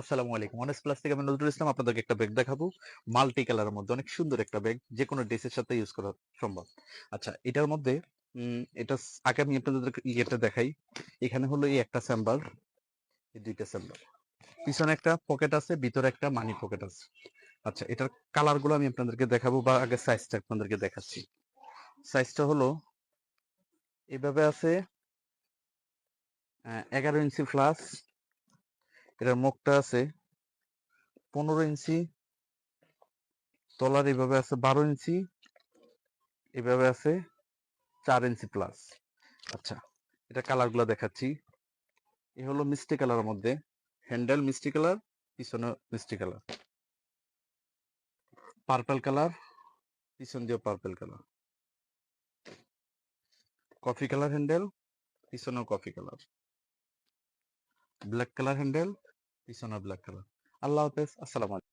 আসসালামু আলাইকুম। আমি একটা ব্যাগ দেখাবো। মধ্যে, অনেক সুন্দর একটা ব্যাগ যে কোনো ড্রেসের সাথে ইউজ করা সম্ভব। আচ্ছা এটার মধ্যে এটা আগে আমি ইয়েটা দেখাই। এখানে হলো এই একটা দুইটা পিছনে একটা পকেট আছে, ভিতরে একটা মানি পকেট আছে। আচ্ছা এটার কালারগুলো আমি আপনাদেরকে দেখাবো বা আগে সাইজটা আপনাদেরকে দেখাচ্ছি। সাইজটা হলো, এভাবে আছে এগারো ইঞ্চি প্লাস এটার মুখটা আছে পনেরো ইঞ্চি, তলার এইভাবে আছে বারো ইঞ্চি, এভাবে আছে চার ইঞ্চি প্লাস আচ্ছা এটা কালারগুলো দেখাচ্ছি। এ হলো মিষ্টি কালারের মধ্যে। হ্যান্ডেল মিষ্টি কালার পিছনে মিষ্টি কালার পার্পল কালার পিছন দিয়ে purple colour coffee colour handle পিছনেও coffee colour black colour handle পিছনে ব্ল্যাক কালার আল্লাহ হাফেজ আসসালামু আলাইকুম।